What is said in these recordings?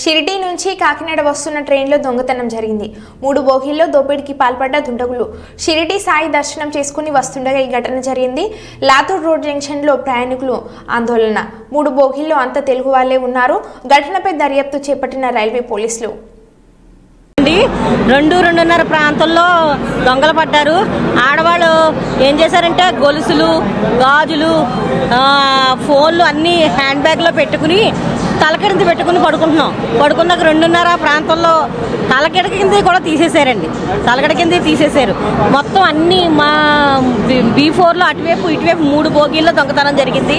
షిరిడీ నుంచి కాకినాడ వస్తున్న ట్రైన్లో దొంగతనం జరిగింది. మూడు బోగీల్లో దోపిడీకి పాల్పడ్డ దుండగులు షిరిడి సాయి దర్శనం చేసుకుని వస్తుండగా ఈ ఘటన జరిగింది. లాతూర్ రోడ్ జంక్షన్లో ప్రయాణికులు ఆందోళన. మూడు బోగీల్లో అంతా తెలుగు వాళ్ళే ఉన్నారు. ఘటనపై దర్యాప్తు చేపట్టిన రైల్వే పోలీసులు. అండి రెండు రెండున్నర ప్రాంతంలో దొంగలు పడ్డారు. ఆడవాళ్ళు ఏం చేశారంటే గొలుసులు గాజులు ఫోన్లు అన్నీ హ్యాండ్ బ్యాగ్లో పెట్టుకుని తలకింద పెట్టుకుని పడుకుంటున్నాం. పడుకున్నాక రెండున్నర ప్రాంతంలో తలకిడ కింద కూడా తీసేశారండి తలకిడ కింద తీసేశారు మొత్తం అన్ని మా బీ ఫోర్లో అటువైపు ఇటువైపు మూడు బోగీల్లో దొంగతనం జరిగింది.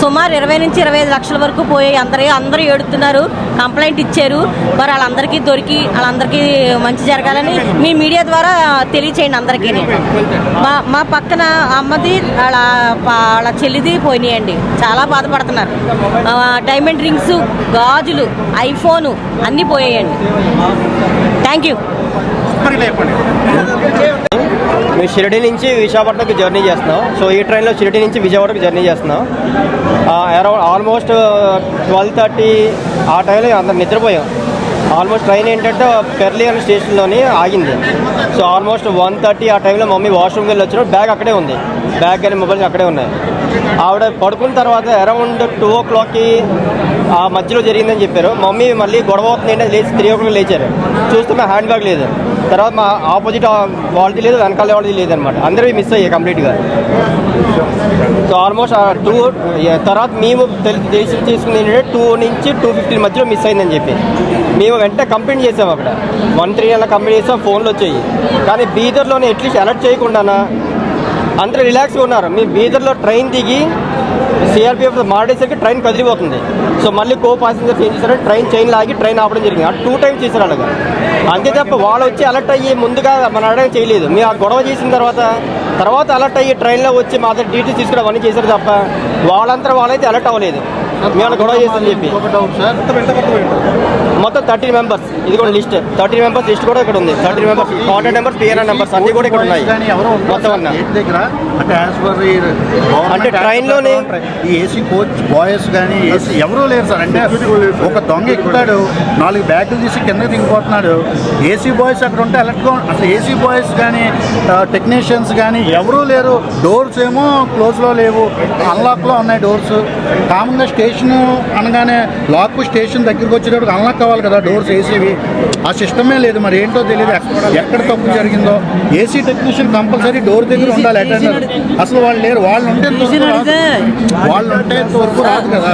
సుమారు ఇరవై నుంచి ఇరవై ఐదు లక్షల వరకు పోయాయి. అందరూ అందరూ ఏడుతున్నారు. కంప్లైంట్ ఇచ్చారు. మరి వాళ్ళందరికీ దొరికి వాళ్ళందరికీ మంచి జరగాలని మీ మీడియా ద్వారా తెలియచేయండి అందరికీ. మా మా పక్కన అమ్మది వాళ్ళ వాళ్ళ చెల్లిది పోయినాయండి. చాలా బాధపడుతున్నారు. డైమండ్ రింగ్స్ గాజులు ఐఫోను అన్నీ పోయేయండి. థ్యాంక్ యూ మేము షిరిడి నుంచి విశాఖపట్నంకి జర్నీ చేస్తున్నాం. సో ఈ ట్రైన్లో షిరిడి నుంచి విజయవాడకి జర్నీ చేస్తున్నాం. అరౌండ్ ఆల్మోస్ట్ ట్వెల్వ్ థర్టీ ఆ టైంలో అందరం నిద్రపోయాం. ఆల్మోస్ట్ ట్రైన్ ఏంటంటే పెర్లీ అనే స్టేషన్లోని ఆగింది. సో ఆల్మోస్ట్ వన్ థర్టీ ఆ టైంలో మమ్మీ వాష్రూమ్కి వెళ్ళి వచ్చినప్పుడు బ్యాగ్ అక్కడే ఉంది. బ్యాగ్ కానీ మొబైల్ అక్కడే ఉన్నాయి. ఆవిడ పడుకున్న తర్వాత అరౌండ్ టూ ఓ క్లాక్కి ఆ మధ్యలో జరిగిందని చెప్పారు. మమ్మీ మళ్ళీ గొడవ అవుతుంది అంటే లేచి త్రీ ఓ క్లాక్ లేచారు. చూస్తే మా హ్యాండ్ బ్యాగ్ లేదు. తర్వాత మా ఆపోజిట్ వాళ్ళది లేదు వెనకాల వాళ్ళది లేదు అనమాట అందరివి మిస్ అయ్యాయి కంప్లీట్గా సో ఆల్మోస్ట్ టూ తర్వాత మేము తెలి- తెలిసి తీసుకుంది ఏంటంటే టూ నుంచి టూ ఫిఫ్టీన్ మధ్యలో మిస్ అయిందని చెప్పి. మేము వెంటనే కంప్లైంట్ చేసాం అక్కడ. వన్ త్రీ అలా కంప్లైంట్ చేసాం ఫోన్లు వచ్చాయి. కానీ బీదర్లోనే ఎట్లీస్ట్ అలర్ట్ చేయకుండానా అందరూ రిలాక్స్గా ఉన్నారు. మీ బీదర్లో ట్రైన్ దిగి సిఆర్పిఎఫ్ మారేసరికి ట్రైన్ కదిలిపోతుంది. సో మళ్ళీ కో పాసెంజర్స్ ఏం చేశారంటే ట్రైన్ చైన్ లాగి ట్రైన్ ఆపడం జరిగింది. ఆ టూ టైమ్స్ చేశారు అలాగా. అంతే తప్ప వాళ్ళు వచ్చి అలర్ట్ అయ్యి ముందుగా మన అడగ చేయలేదు. మేము ఆ గొడవ చేసిన తర్వాత తర్వాత అలర్ట్ అయ్యి ట్రైన్లో వచ్చి మా దగ్గర డీటెయిల్స్ తీసుకుని అవన్నీ చేశారు తప్ప వాళ్ళంతా వాళ్ళైతే అలర్ట్ అవ్వలేదు. మేము వాళ్ళ గొడవ చేసిందని చెప్పి. మొత్తం థర్టీన్ మెంబర్స్. ఇది కూడా లిస్ట్. థర్టీన్ మెంబర్స్ లిస్ట్ కూడా ఇక్కడ ఉంది. Thirteen members contact numbers PRN numbers అన్ని కూడా ఇక్కడ ఉన్నాయి. కానీ ఎవరో మొత్తం అన్న. అంటే యాజ్ పర్ అంటే train లోనే- ఈ ఏసీ కోచ్ బాయ్స్ కానీ ఏసీ ఎవరూ లేరు సార్. అంటే ఒక దొంగ ఎక్కుతాడు నాలుగు బ్యాగులు తీసి కింద దిగిపోతున్నాడు. ఏసీ బాయ్స్ అక్కడ ఉంటే అలర్ట్గా అసలు ఏసీ బాయ్స్ కానీ టెక్నీషియన్స్ కానీ ఎవరూ లేరు. డోర్స్ ఏమో క్లోజ్లో లేవు. అన్లాక్లో ఉన్నాయి డోర్స్ కామన్గా స్టేషన్ అనగానే లాక్ స్టేషన్ దగ్గరికి వచ్చేటప్పుడు అన్లాక్ కావాలి కదా డోర్స్ ఏసీవి ఆ సిస్టమే లేదు మరి ఏంటో తెలియదు. ఎక్కడ- తప్పు జరిగిందో. ఏసీ టెక్నీషియన్ కంపల్సరీ డోర్ దగ్గర ఉండాలి అటెండర్ అసలు వాళ్ళు లేరు వాళ్ళు ఉంటే. వాళ్ళు ఉంటే ఇంతవరకు రాదు కదా.